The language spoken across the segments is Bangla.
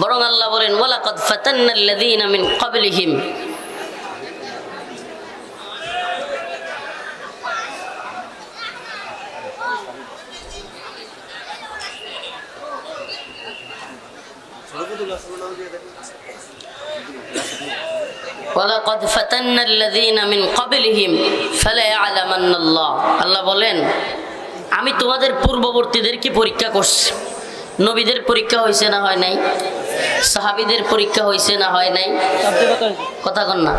বরং আল্লাহ বলেন, ওয়ালাকাদ ফাতান্নাল্লাযীনা মিন ক্বাবলিহিম। ওয়ালাকাদ ফাতান্নাল্লাযীনা মিন ক্বাবলিহিম ফালায়ালামান্না আল্লাহ আল্লাহ বলেন, আমি তোমাদের পূর্ববর্তীদেরকে পরীক্ষা করছি। নবীদের পরীক্ষা হয়েছে না হয় নাই? সাহাবীদের পরীক্ষা হয়েছে না হয় নাই? কথা কন না।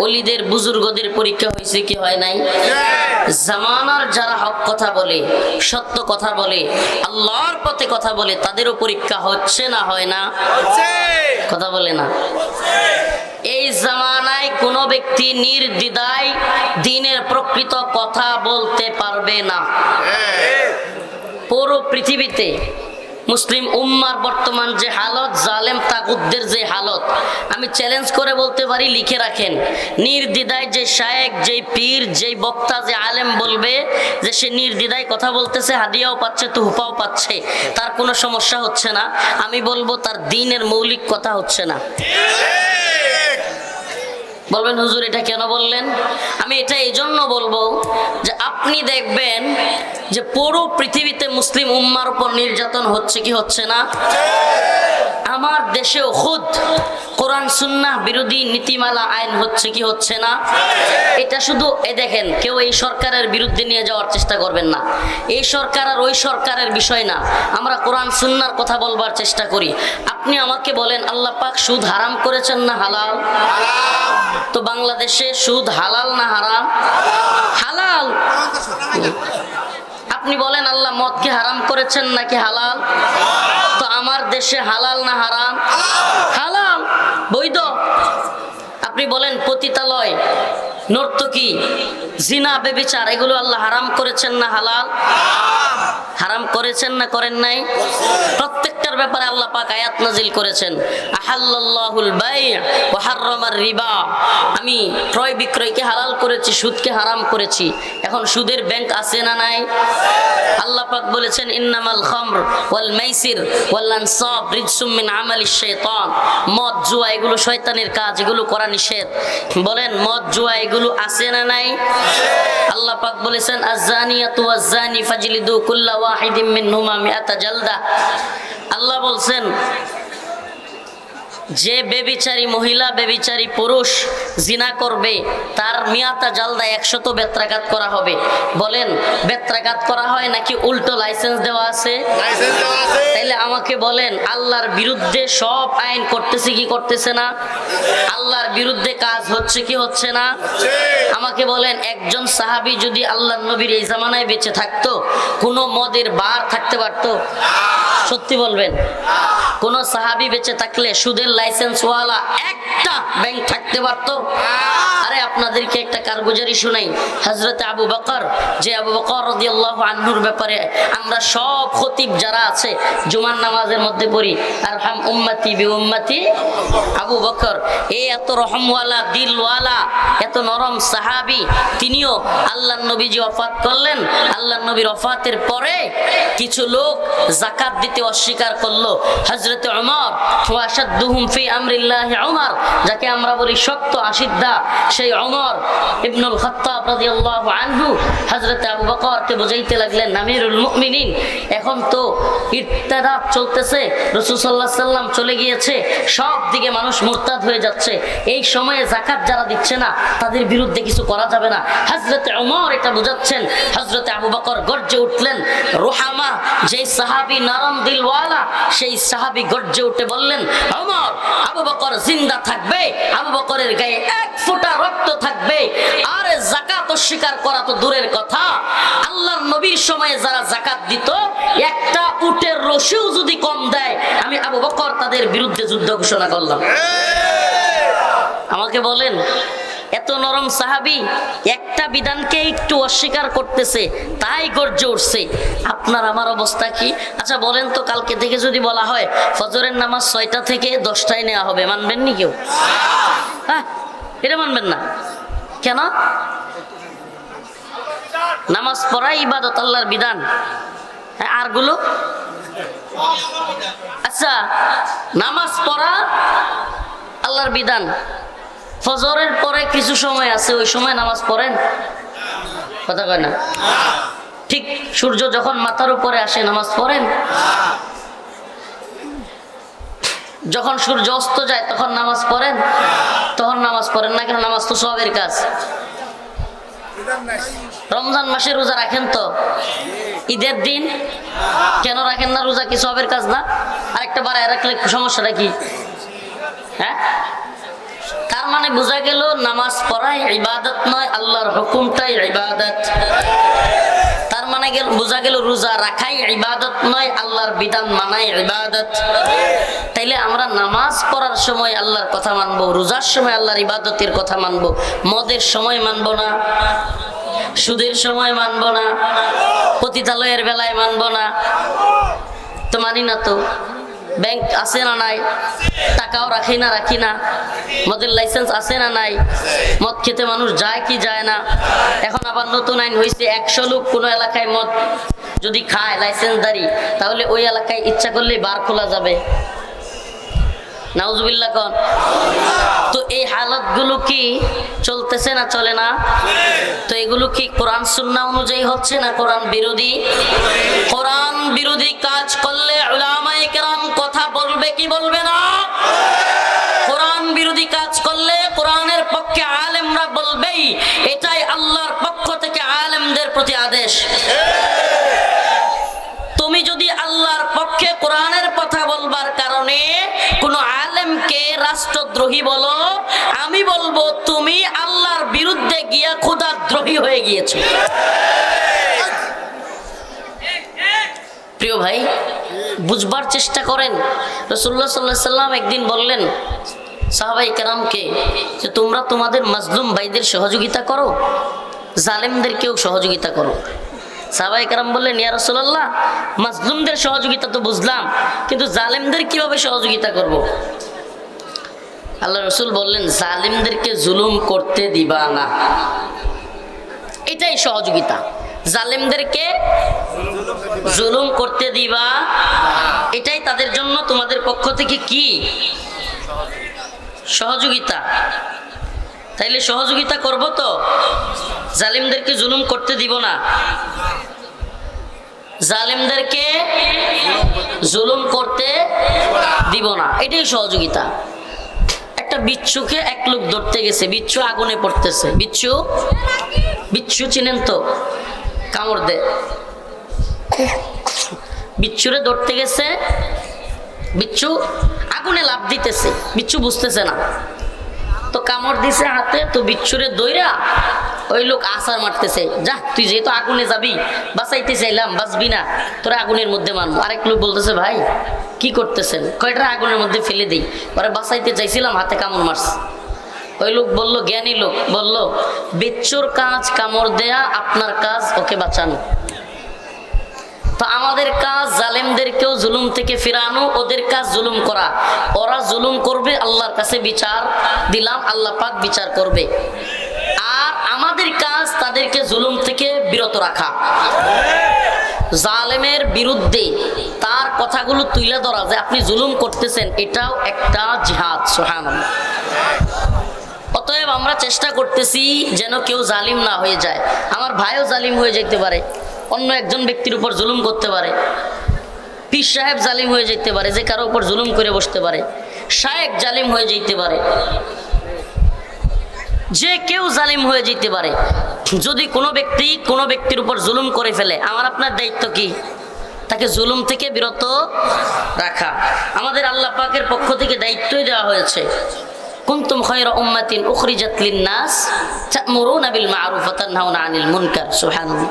অলিদের বুজুর্গদের পরীক্ষা হয়েছে কি হয় নাই? জামানার যারা হক কথা বলে, সত্য কথা বলে, আল্লাহর পথে কথা বলে, তাদেরও পরীক্ষা হচ্ছে না হয় না? কথা বলে না। এই জামানায় কোনো ব্যক্তি নির্দ্বিধায় দিনের প্রকৃত কথা বলতে পারবে না। পুরো পৃথিবীতে মুসলিম উম্মার বর্তমান যে হালত, জালেম তাগুদ্দের যে হালত, আমি চ্যালেঞ্জ করে বলতে পারি, লিখে রাখেন। নির্দিদায় যে শায়েক, যে পীর, যে বক্তা, যে আলেম বলবে, যে সে নির্দিদায় কথা বলতেছে, হাদিয়াও পাচ্ছে, তুহফাও পাচ্ছে, তার কোনো সমস্যা হচ্ছে না। আমি বলব, তার দিনের মৌলিক কথা হচ্ছে না। বলবেন, হুজুর, এটা কেন বললেন? আমি এটা এই জন্য বলব যে আপনি দেখবেন যে পুরো পৃথিবীতে মুসলিম উম্মার উপর নির্যাতন হচ্ছে কি হচ্ছে না? আমার দেশেও খুদ কোরআন, সুন্নাহ, বিরোধী নীতিমালা, আইন হচ্ছে কি হচ্ছে না? এটা শুধু এ দেখেন, কেউ এই সরকারের বিরুদ্ধে নিয়ে যাওয়ার চেষ্টা করবেন না। এই সরকার আর ওই সরকারের বিষয় না। আমরা কোরআন, সুন্নার কথা বলবার চেষ্টা করি। আপনি আমাকে বলেন, আল্লাহ পাক সুদ হারাম করেছেন না হালাল? তো বাংলাদেশে সুদ হালাল না হারাম? হালাল! আপনি বলেন, আল্লাহ মদকে হারাম করেছেন নাকি হালাল? তো আমার দেশে হালাল না হারাম? হালাল? বৈধ? আপনি বলেন পতিতালয়, নর্তকী, জিনা বেবিচার এগুলো আল্লাহ হারাম করেছেন না হালাল? হারাম করেছেন না করেন নাই? প্রত্যেকটার ব্যাপারে আল্লাহ পাক আয়াত নাজিল করেছেন। আহাল্লাহুল বাই ওয়া হাররামার রিবা। আমি ক্রয় বিক্রয়কে হালাল করেছি, সুদকে হারাম করেছি। এখন সুদের ব্যাংক আছে না নাই? আল্লাহ পাক বলেছেন, ইন্নামাল খামর ওয়াল মাইসির ওয়াল আনসাব রিজসুম মিন আমালিশ শাইতান। মদ, জুয়া, এগুলো শয়তানের কাজ, এগুলো করা নিষেধ। বলেন, মদ, জুয়া, এগুলো আছে না নাই? আল্লাহ পাক বলেছেন আজানিয়াতু ওয়াজানি ফাজলিদু কুল্লা ওয়াহিদিম মিনহুমা মিআতা জালদা। আল্লাহ বলছেন যে বেবিচারী মহিলা বেবিচারী পুরুষ জিনা করবে তার মিয়াতা জালদা একশত বেত্রাঘাত করা হবে। বলেন বেত্রাঘাত করা হয় নাকি উল্টো লাইসেন্স দেওয়া আছে? তাইলে আমাকে বলেন আল্লাহর বিরুদ্ধে সব আইন করতেছে কি করতেছে না? আল্লাহর বিরুদ্ধে কাজ হচ্ছে কি হচ্ছে না? আমাকে বলেন একজন সাহাবী যদি আল্লাহ নবীর এই জামানায় বেঁচে থাকতো কোনো মদের বার থাকতে পারতো? সত্যি বলবেন। কোন সাহাবী বেঁচে থাকলে সুদের লাইসেন্সওয়ালা একটা ব্যাংক থাকতে পারতো। আরে আপনাদেরকে একটা কারগুজারি শুনাই। হজরত আবু বকর, যে আবু বকর রাদিয়াল্লাহু আনহুর ব্যাপারে আমরা সব খতিব যারা আছে, জুমার নামাজের মধ্যে পড়ি। আর হাম উম্মতি বি উম্মতি। আবু বকর এই এত রহমওয়ালা, দিলওয়ালা, এত নরম সাহাবী, তিনিও আল্লাহ নবীজি ওফাত করলেন আল্লাহ নবীর অফাতের পরে কিছু লোক জাকাত দিতে অস্বীকার করল। হজরত ওয়াসাদ্দুহুম ফি আমরিল্লাহ উমর যাকে আমরা বলি শক্ত আশিদ্দা সেই উমর ইবনুল খাত্তাব রাদিয়াল্লাহু আনহু হযরত আবু বকরকে বুঝাইতে লাগলেন, আমিরুল মুমিনিন, এখন তো ইত্তাদাত চলতেছে, রাসূল সাল্লাম চলে গিয়েছে, সব দিকে মানুষ মুরতাদ হয়ে যাচ্ছে, এই সময়ে যাকাত যারা দিচ্ছে না, তাদের বিরুদ্ধে কিছু করা যাবে না। হযরত উমর এটা বুঝাচ্ছেন, হযরত আবু বকর গর্জে উঠলেন, রুহামা, যেই সাহাবী নরম দিলওয়ালা, সেই সাহাবী গর্জে উঠে বললেন, ওমর, আবু বকর জিন্দা থাকবে, আবু বকরের গায়ে এক ফোঁটা রক্ত থাকবে। আর জাকাত অস্বীকার করা তো দূরের কথা। আল্লাহর নবীর সময়ে যারা জাকাত দিত, একটা উটের রশিও যদি কম দেয়, আমি আবু বকর তাদের বিরুদ্ধে যুদ্ধ ঘোষণা করলাম। আমাকে বলেন, এত নরম সাহাবি একটা বিধানকে একটু অস্বীকার করতেছে, তাই গর্জে উঠছে। আপনার আমার অবস্থা কি? আচ্ছা বলেন তো, কালকে থেকে যদি বলা হয়, ফজরের নামাজ ছয়টা থেকে দশটায় নেওয়া হবে, মানবেন নি কেউ? হ্যাঁ এটা মানবেন না। কেন? নামাজ পড়াই ইবাদত আল্লাহর বিধান। হ্যাঁ আরগুলো? আচ্ছা নামাজ পড়া আল্লাহর বিধান। ফজরের পরে কিছু সময় আছে, ওই সময় নামাজ পড়েন? কথা কয় না। ঠিক, সূর্য যখন মাথার উপরে আসে, নামাজ পড়েন? যখন সূর্য অস্ত যায়, তখন নামাজ পড়েন? তখন নামাজ পড়েন না কেন? নামাজ তো সবের কাজ। রমজান মাসে রোজা রাখেন তো? ঈদের দিন? কেন রাখেন না রোজা? কি সবের কাজ না? আরেকটা বাড়ায় রাখলে সমস্যাটা কি? হ্যাঁ? তার মানে বোঝা গেল, নামাজ পড়াই ইবাদত নয়, আল্লাহর হুকুমটাই ইবাদত। মানে গেল, বোঝা গেল রোজা রাখাই ইবাদত নয়, আল্লাহর বিধান মানাই ইবাদত। তাইলে আমরা নামাজ পড়ার সময় আল্লাহর কথা মানবো, রোজার সময় আল্লাহর ইবাদতের কথা মানবো, মদের সময় মানবো না, সুদের সময় মানবো না, পতিতালয়ের বেলায় মানবো না। তো মানি না তো? ব্যাংক আছে না নাই? টাকাও রাখি না রাখি না। মদের লাইসেন্স আছে না নাই? মদ খেতে মানুষ যায় কি যায় না? এখন আবার নতুন আইন হয়েছে একশো লোক কোনো এলাকায় মদ যদি খায় লাইসেন্সদারি তাহলে ওই এলাকায় ইচ্ছা করলে বার খোলা যাবে। তো এই হালতগুলো কি চলতেছে না চলে না? তো এগুলো কি কোরআন সুন্নাহ অনুযায়ী হচ্ছে না কোরআন বিরোধী? কোরআন বিরোধী কাজ করলে কি বলবে না? কোরআন বিরোধী কাজ করলে কোরআনের পক্ষে আলেমরা বলবেই, এটাই আল্লাহর পক্ষ থেকে আলেমদের প্রতি আদেশ। তুমি যদি আল্লাহর পক্ষে কোরআনের কথা বলবার কারণে কোন আলেমকে রাষ্ট্রদ্রোহী বলো, আমি বলব তুমি আল্লাহর বিরুদ্ধে গিয়া ক্ষুদাদ্রোহী হয়ে গিয়েছো। প্রিয় ভাই বুঝবার চেষ্টা করেন। রসুল্লাহ সাল্লাহ সাল্লাম একদিন বললেন, সাহাবাই কেরামকে, যে তোমরা তোমাদের মাজলুম ভাইদের সহযোগিতা করো, জালেমদেরকেও সহযোগিতা করো। সাহাবাই কারাম বললেন, ইয়া রসুল্লাহ মাজলুমদের সহযোগিতা তো বুঝলাম, কিন্তু জালেমদের কীভাবে সহযোগিতা করব। আল্লাহ রসুল বললেন, জালিমদেরকে জুলুম করতে দিবা না। এটাই সহযোগিতা। জালেমদেরকে জুলুম করতে দিবা। এটাই তাদের জন্য তোমাদের পক্ষ থেকে কি? সহযোগিতা। তাইলে সহযোগিতা করব তো? জালিমদেরকে জুলুম করতে দিব না। জালিমদেরকে জুলুম করতে দিব না। এটাই সহযোগিতা। একটা বিচ্ছুকে এক লোক ধরতে গেছে। বিচ্ছু আগুনে পড়তেছে। বিচ্ছু? বিচ্ছু চিনেন তো? কামড় দে। বিচ্ছুরে ধরতে গেছে। বিচ্ছু আগুনে লাভ দিতেছে। বিচ্ছু বুঝতেছে না। তো কামড় দিছে হাতে, তো বিচ্ছুরে দইরা ওই লোক আসার মারতেছে। যা, তুই যেহেতু আগুনে যাবি, বাঁচাইতে চাইলাম, বাঁচবি না, তোরা আগুনের মধ্যে মানবো আরেক লোক বলতেছে, ভাই, কি করতেছেন? কয়টা আগুনের মধ্যে ফেলে দিই? পরে বাঁচাইতে চাইছিলাম, হাতে কামড় মারছে। ওই লোক বলল, জ্ঞানী লোক বলল, বিচ্ছুর কাজ কামড় দেয়া আপনার কাজ, ওকে বাঁচানো। তো আমাদের কাজ জালেমদেরকেও জুলুম থেকে ফিরানো, ওদের কাজ জুলুম করা। ওরা জুলুম করবে, আল্লাহর কাছে বিচার দিলাম, আল্লাহ পাক বিচার করবে। আর আমাদের কাজ তাদেরকে জুলুম থেকে বিরত রাখা। জালেমের বিরুদ্ধে তার কথাগুলো তুলে ধরা যে আপনি জুলুম করতেছেন, এটাও একটা জিহাদ সোহান অতএব আমরা চেষ্টা করতেছি যেন কেউ জালিম না হয়ে যায়। আমার ভাইও জালিম হয়ে যেতে পারে, অন্য একজন ব্যক্তির উপর জুলুম করতে পারে, পীর সাহেব জালিম হয়ে যেতে পারে, যে কারও উপর জুলুম করে বসতে পারে, শায়েক জালিম হয়ে যেতে পারে। যে কেউ জালিম হয়ে যেতে পারে। যদি কোনো ব্যক্তি কোনো ব্যক্তির উপর জুলুম করে ফেলে, আমার আপনার দায়িত্ব কি? তাকে জুলুম থেকে বিরত রাখা। আমাদের আল্লাহ পাকের পক্ষ থেকে দায়িত্বই দেওয়া হয়েছে। কুনতুম খায়রা উম্মাতিন উখরিজাত লিন-নাস তা'মুরুনা বিল মা'রুফ ওয়া তানহাউনা আনিল মুনকার। সুবহানাল্লাহ।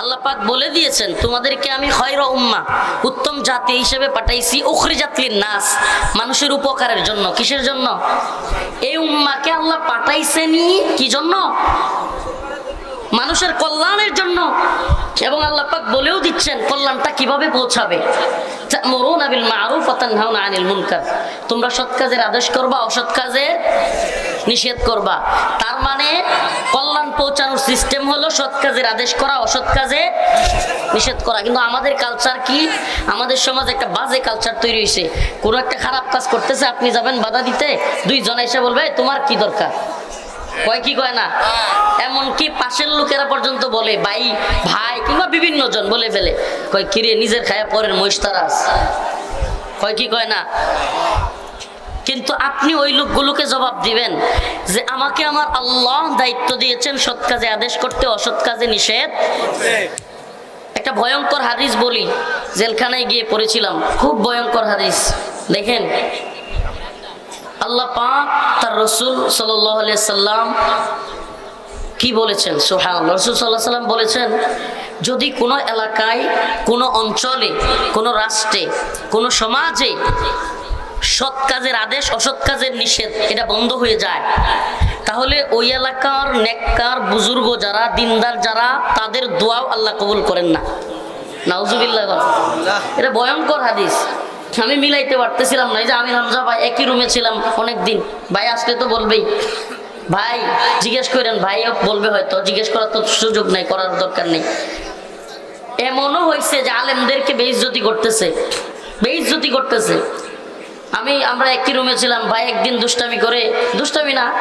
আল্লাহ পাক বলে দিয়েছেন, তোমাদেরকে আমি খয়রা উম্মা, উত্তম জাতি হিসেবে পাঠাইছি উখরিজাত লিন-নাস, মানুষের উপকারের জন্য। কিসের জন্য? এই উম্মাকে আল্লাহ পাঠাইছেনই কি জন্য? মানুষের কল্যাণের জন্য। এবং আল্লাহ বলেও দিচ্ছেন, কল্যাণটা কীভাবে পৌঁছাবে? তা'মুরুনা বিল মা'রুফ ওয়া তানহাউনা আনিল মুনকার। তোমরা সৎ কাজের আদেশ করবা, অসৎ কাজের নিষেধ করবা। তার মানে কল্যাণ পৌঁছানোর সিস্টেম হলো সৎ কাজের আদেশ করা, অসৎ কাজে নিষেধ করা। কিন্তু আমাদের কালচার কি? আমাদের সমাজ একটা বাজে কালচার তৈরি হয়েছে কোনো একটা খারাপ কাজ করতেছে, আপনি যাবেন বাধা দিতে, দুইজন এসে বলবে তোমার কি দরকার? কয় কি কয় না? এমনকি পাশের লোকেরা পর্যন্ত বলে, ভাই ভাই কিংবা বিভিন্ন জন বলে ফেলে। কয় কিরে নিজের খায়া পরের মহিষতারাস কয় কি কয় না? কিন্তু আপনি ওই লোকগুলোকে জবাব দিবেন যে, আমাকে আমার আল্লাহ দায়িত্ব দিয়েছেন সৎ কাজে আদেশ করতে, অসৎ কাজে নিষেধ। একটা ভয়ঙ্কর হাদিস বলি, জেলখানায় গিয়ে পড়েছিলাম। খুব ভয়ঙ্কর হাদিস। দেখেন আল্লাহ পাক তার রসুল সাল্লাম কি বলেছেন? সোহান রসুল সাল্লাহ সাল্লাম বলেছেন, যদি কোনো এলাকায়, কোনো অঞ্চলে, কোনো রাষ্ট্রে, কোনো সমাজে সৎ কাজের আদেশ, অসৎ কাজের নিষেধ এটা বন্ধ হয়ে যায়, তাহলে ওই এলাকার নেককার বুজুর্গ যারা, দিনদার যারা, তাদের দোয়াও আল্লাহ কবুল করেন না। নাউজুবিল্লাহ। এটা ভয়ঙ্কর হাদিস। আমি মিলাইতে পারতেছিলাম না, এই যে আমি হামজা ভাই একই রুমে ছিলাম অনেক দিন ভাই আসলে তো বলবেই। ভাই, জিজ্ঞেস করেন, ভাই বলবে হয়তো, জিজ্ঞেস করার তো সুযোগ নেই, করার দরকার নেই। এমনও হয়েছে যে আলেমদেরকে বেইজ্জতি করতেছে। বেইজ্জতি করতেছে। আমি, আমরা একই রুমে ছিলাম, ভাই একদিন দুষ্টামি করে, দুষ্টামি না,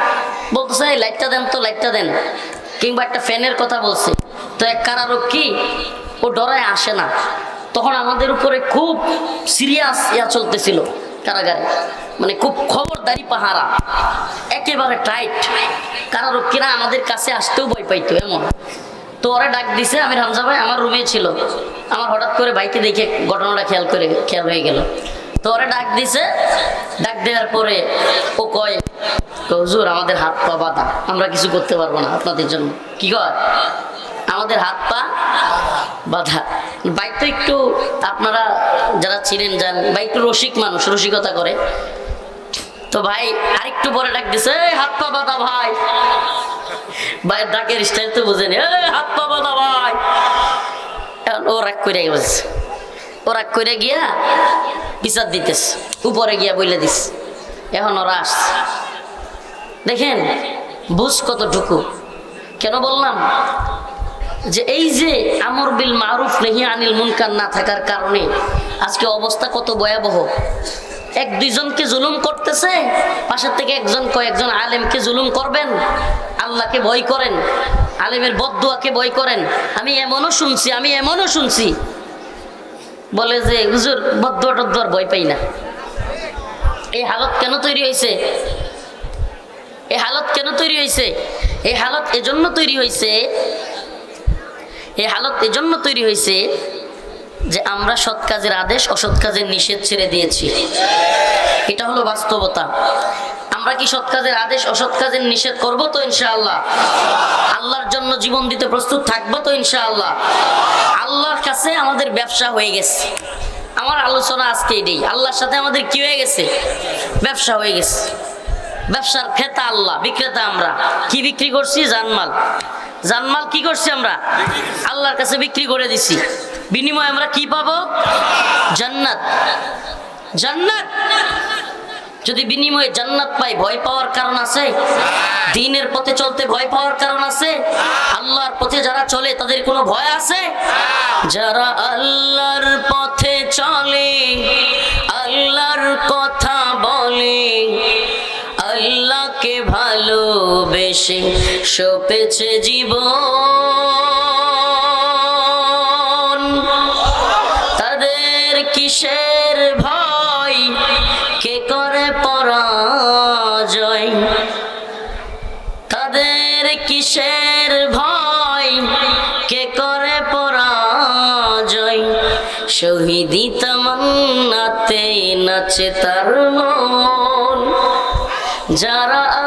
বলতেছে, "এই লাইটটা দেন তো, লাইটটা দেন। কিংবা একটা ফ্যানের কথা বলছে। তো এক কারারক্ষী, ও ডরায় আসে না। তখন আমাদের উপরে খুব সিরিয়াস ইয়া চলতেছিল কারাগারে। মানে খুব খবরদারি পাহারা। একেবারে টাইট কারারক্ষীরা আমাদের কাছে আসতেও ভয় পাইতো, এমন। তো ওরা ডাক দিছে আমি হামজা ভাই আমার রুমে ছিল। আমার হঠাৎ করে বাইকে দেখে ঘটনাটা খেয়াল করে, খেয়াল হয়ে গেল। তো ওরা ডাক দিছে, ডাক দেওয়ার পরে ও কয় হুজুর, আমাদের হাত পা বাঁধা, আমরা কিছু করতে পারব না আপনাদের জন্য। কি কয়? আমাদের হাত পা বাধা। বাইক তো একটু, আপনারা যারা ছিলেন যান ভাই একটু রসিক মানুষ, রসিকতা করে। তো ভাই আরেকটু পরে ডাক দিছে হাত পা বাঁধা ভাই। ভাই ডাকের স্টাইল তো বুঝেনি হাত পা বাঁধা ভাই। ও রাগ করে গেছে ও রাগ করে গিয়া বিচার দিতেস উপরে গিয়া বইলে দিস এখন ওরা আসছে। দেখেন, বুঝ কতটুকু। কেন বললাম? যে এই যে আমর বিল মারুফ নেহি আনিল মুনকার না থাকার কারণে আজকে অবস্থা কত ভয়াবহ। এক দুইজনকে জুলুম করতেছে, পাশের থেকে একজন কয়েকজন আলেমকে জুলুম করবেন, আল্লাহকে ভয় করেন, আলেমের বদুয়াকে ভয় করেন। আমি এমনও শুনছি, আমি এমনও শুনছি। বলে যে, হুজুর বদুয়া টদ্দুয়ার ভয় পাই না। এই হালত কেন তৈরি হয়েছে এই হালত কেন তৈরি হয়েছে এই হালত এজন্য তৈরি হয়েছে এই হালত এজন্য তৈরি হয়েছে যে আমরা সৎ কাজের আদেশ, অসৎ কাজের নিষেধ ছেড়ে দিয়েছি। এটা হলো বাস্তবতা। আমরা কি সৎ কাজের আদেশ, অসৎ কাজের নিষেধ করব তো ইনশাআল্লাহ? আল্লাহর জন্য জীবন দিতে প্রস্তুত থাকব তো ইনশাআল্লাহ? আল্লাহর কাছে আমাদের ব্যবসা হয়ে গেছে। আমার আলোচনা আজকে এটাই। আল্লাহর সাথে আমাদের কি হয়ে গেছে? ব্যবসা হয়ে গেছে। ব্যবসার ক্রেতা আল্লাহ, বিক্রেতা আমরা। কি বিক্রি করছি? জানমাল। জানমাল কি করছি আমরা? আল্লাহর কাছে বিক্রি করে দিছি। বিনিময়ে আমরা কি পাবো? জান্নাত। জান্নাত? যদি বিনিময়ে জান্নাত পাই, ভয় পাওয়ার কারণ আছে? দিনের পথে চলতে ভয় পাওয়ার কারণ আছে? আল্লাহর পথে যারা চলে, তাদের কোনো ভয় আছে? যারা আল্লাহর পথে চলে, আল্লাহর কথা বলে, আল্লাহকে ভালোবেসে সপেছে জীবন। তাদের কিসের ভয়? কে করে পরাজয়? তাদের কিসের ভয়? কে করে পরাজয়? শহীদি তামান্নাতে নাচে তার মন। যারা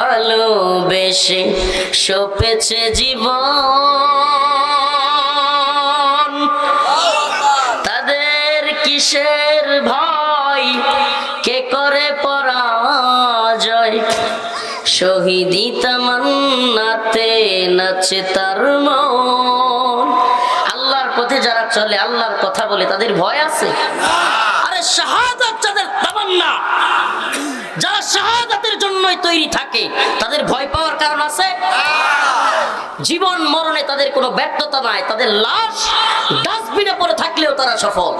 ভালোবেসে সপেছে জীবন। তাদের কিসের ভয়? কে করে পরাজয়? শহীদি তামান্নাতে নাচে তার মন। আল্লাহর পথে যারা চলে, আল্লাহর কথা বলে, তাদের ভয় আছে? আরে শাহাদাত যাদের তামান্না। যারা শাহাদাতের জন্যই তৈরি থাকে, তাদের ভয় পাওয়ার কারণ আছে? জীবন মরণে তাদের কোনো ব্যর্থতা নাই, তাদের লাশ ডাস্টবিনে পড়ে থাকলেও তারা সফল।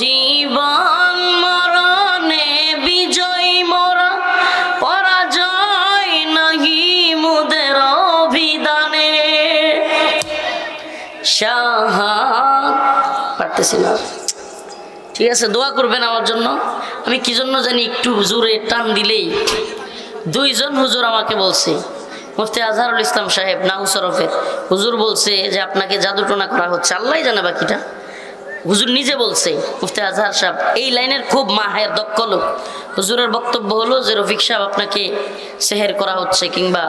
জীবন মরণে বিজয় মোরা, পরাজয় নাহি মুদের অভিধানে। শাহাদ, পারতেছি না। ঠিক আছে, দোয়া করবেন আমার জন্য। আমি কি জন্য জানি একটু জোরে টান দিলেই। দুইজন হুজুর আমাকে বলছে, মুফতি আজহারুল ইসলাম সাহেব নাউসরফের হুজুর বলছে যে, আপনাকে জাদুটোনা করা হচ্ছে আল্লাহ জানে বাকিটা। হুজুর নিজে বলছে, মুফতি আজহার সাহেব, এই লাইনের খুব মাহের, দক্ষ লোক। হুজুরের বক্তব্য হলো যে, রফিক সাহেব, আপনাকে সেহের করা হচ্ছে কিংবা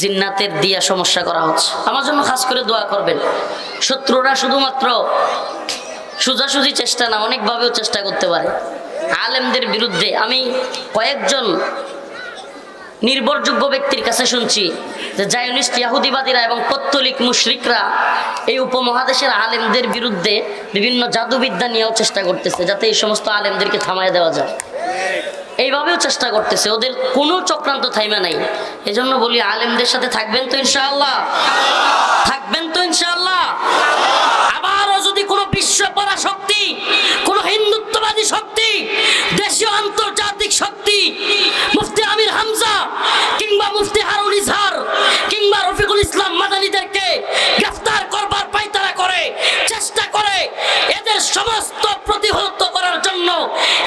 জিন্নাতের দিয়া সমস্যা করা হচ্ছে। আমার জন্য খাস করে দোয়া করবেন। শত্রুরা শুধুমাত্র সোজাসুজি চেষ্টা না, অনেকভাবেও চেষ্টা করতে পারে। আলেমদের বিরুদ্ধে আমি কয়েকজন নির্ভরযোগ্য ব্যক্তির কাছে শুনছি যে জায়নিস্ট ইয়াহুদিবাদীরা এবং কত্তলিক মুশরিকরা এই উপমহাদেশের আলেমদের বিরুদ্ধে বিভিন্ন জাদুবিদ্যা নিয়েও চেষ্টা করতেছে, যাতে এই সমস্ত আলেমদেরকে থামায় দেওয়া যায়। এইভাবেও চেষ্টা করতেছে, ওদের কোনো চক্রান্ত থাইমা নাই। এজন্য বলি, আলেমদের সাথে থাকবেন তো ইনশাআল্লাহ। থাকবেন তো ইনশাআল্লাহ। বিশ্ব পরাশক্তি কোন হিন্দুত্ববাদী শক্তি দেশীয় আন্তর্জাতিক শক্তি মুফতি আমির হামজা কিংবা মুফতি হারুন ইজহার কিংবা রফিকুল ইসলাম মাদানীদেরকে গ্রেফতার করবার পাইতারা করে চেষ্টা করে এদের সমস্ত প্রতিহত করার জন্য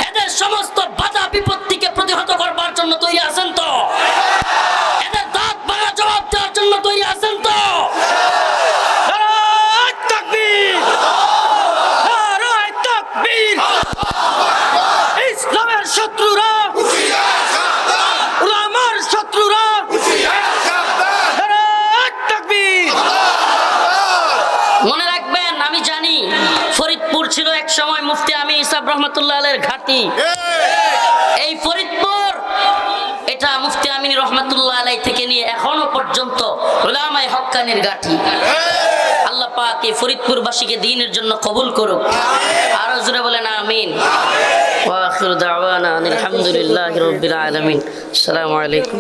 এদের সমস্ত বাধা বিপত্তিকে প্রতিহত করবার জন্য তৈরি আছেন তো এদের দাঁত ভাঙা জবাব দেওয়ার জন্য তৈরি আছেন তো নারায় তাকবীর! নারায় তাকবীর! ইসলামের শত্রুরা আমার শত্রুরা নারায় তাকবীর! মনে রাখবেন আমি জানি ফরিদপুর ছিল এক সময় আমি রহমতুল্লাহ আলের ঘাটি। এই! ফরিদপুর এটা মুফতি আমিন রহমতুল্লাহ আলাই থেকে নিয়ে এখনও পর্যন্ত ওলামাই হক্কানির গাঠি আল্লাহ পাক এই ফরিদপুরবাসীকে দিনের জন্য কবুল করুক। আরও জোরে বলেন আমিন। আখিরু দাওয়ানা আনিল রাব্বিল আলামিন। আসসালামু আলাইকুম।